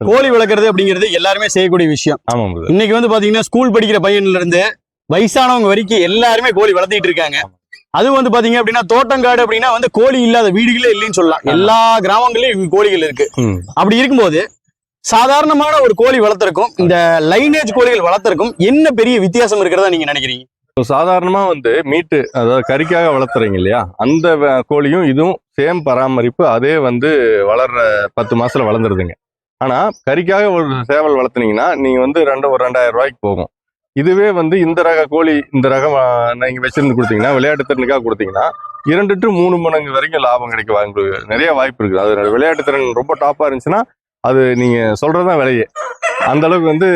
கோழி வளர்க்குறது அப்படிங்கிறது எல்லாருமே செய்யக்கூடிய விஷயம். இன்னைக்கு வந்து பாத்தீங்கன்னா ஸ்கூல் படிக்கிற பையன்ல இருந்து வயசானவங்க வரைக்கும் எல்லாருமே கோழி வளர்த்திட்டு இருக்காங்க. அது வந்து பாத்தீங்க அப்படின்னா தோட்டங்காடு அப்படின்னா வந்து கோழி இல்லாத வீடுகளே இல்லைன்னு சொல்லலாம். எல்லா கிராமங்களையும் கோழிகள் இருக்கு. அப்படி இருக்கும்போது சாதாரணமான ஒரு கோழி வளர்த்துறக்கும் இந்த லைனேஜ் கோழிகள் வளர்த்துறக்கும் என்ன பெரிய வித்தியாசம் இருக்கிறதா நீங்க நினைக்கிறீங்க? சாதாரணமா வந்து மீட்டு அதாவது கறிக்காக வளர்த்துறீங்க இல்லையா? அந்த கோழியும் இதுவும் சேம் பராமரிப்பு அதே வந்து வளர்ற பத்து மாசத்துல வளர்ந்துருதுங்க. ஆனா கறிக்காக ஒரு சேவல் வளர்த்துனீங்கன்னா நீங்க வந்து ரெண்டு ஒரு ரெண்டாயிரம் ரூபாய்க்கு போகும். இதுவே வந்து இந்த ரக கோழி இந்த ரகம் ஆ, நீங்க வச்சிருந்து கொடுத்தீங்கன்னா விளையாட்டு திறனுக்காக கொடுத்தீங்கன்னா இரண்டு டு மூணு மடங்கு வரைக்கும் லாபம் கிடைக்க வாய்ப்பு நிறைய வாய்ப்பு இருக்குது. அது விளையாட்டு திறன் ரொம்ப டாப்பா இருந்துச்சுன்னா அது நீங்க சொல்றதுதான் விலையே. அந்த அளவுக்கு வந்து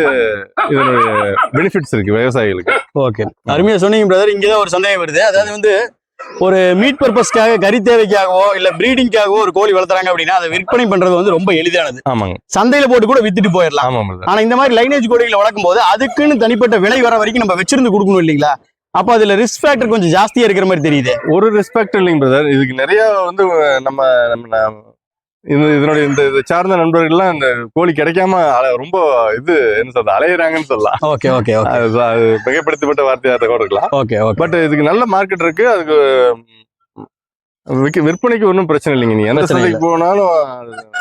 இதனுடைய பெனிஃபிட்ஸ் இருக்கு விவசாயிகளுக்கு. ஓகே. அருமையா சொன்னீங்க பிரதர் இங்கதான் ஒரு சந்தேகம் வருது. அதாவது வந்து ஒரு மீட் பர்பஸ்க்காக கறி தேவைக்காகவோ இல்ல பிரீடிங்காகவோ ஒரு கோழி வளர்த்துறாங்க அப்படின்னா அதை விற்பனை பண்றது வந்து ரொம்ப எளிதானது. ஆமாங்க. சந்தையில போட்டு கூட வித்துட்டு போயிடலாம். ஆனா இந்த மாதிரி லைனேஜ் கோழிகளை வளர்க்கும் போது அதுக்குன்னு தனிப்பட்ட விலை வர வரைக்கும் நம்ம வச்சிருந்து கொடுக்கணும் இல்லைங்களா? அப்ப அதுல ரிஸ்க் ஃபேக்டர் கொஞ்சம் ஜாஸ்தியா இருக்கிற மாதிரி தெரியுது. ஒரு ரெஸ்பெக்ட் இல்லைங்க பிரதர் இதுக்கு நிறைய வந்து நம்ம நம்ம இது இதனுடைய இந்த இது சார்ந்த நண்பர்கள்லாம் இந்த கோழி கிடைக்காம ரொம்ப இது என்ன சொல்றது அலையிறாங்கன்னு சொல்லலாம். ஓகே ஓகே அது மிகப்படுத்தப்பட்ட வார்த்தையாக கூட இருக்கலாம். ஓகே பட் இதுக்கு நல்ல மார்க்கெட் இருக்கு. அதுக்கு விற்பனைக்கு ஒன்றும் பிரச்சனை இல்லைங்க நீ. எந்த பிரச்சனை சந்தைக்கு போனாலும்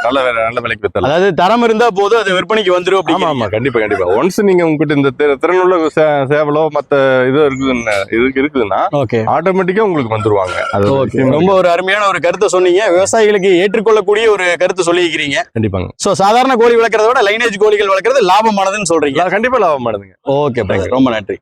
நல்ல வே- நல்ல விலைக்கு வித்தலாம். அதாவது தரம் இருந்தா போதும் அது விற்பனைக்கு வந்துரும் ஆமா அப்படிங்க. ஆமா கண்டிப்பா கண்டிப்பா. ஒன்ஸ் நீங்க உங்ககிட்ட இந்த திறனுள்ள சேவலோ மத்த இது இருக்குதுன்னு இருக்கு இருக்குதுன்னா ஓகே. ஆட்டோமேட்டிக்கா உங்களுக்கு வந்துருவாங்க. அது ரொம்ப ஒரு அருமையான ஒரு கருத்தை சொன்னீங்க. விவசாயிகளுக்கு ஏற்றுக்கொள்ளக்கூடிய ஒரு கருத்தை சொல்லியிருக்கிறீங்க. கண்டிப்பாங்க. சோ சாதாரண கோழி வளர்க்கறத விட லைனேஜ் கோழிகள் வளர்க்கறது லாபமானதுன்னு சொல்றீங்க. கண்டிப்பா லாபம் பண்ணுதுங்க ஓகே ரொம்ப நன்றி.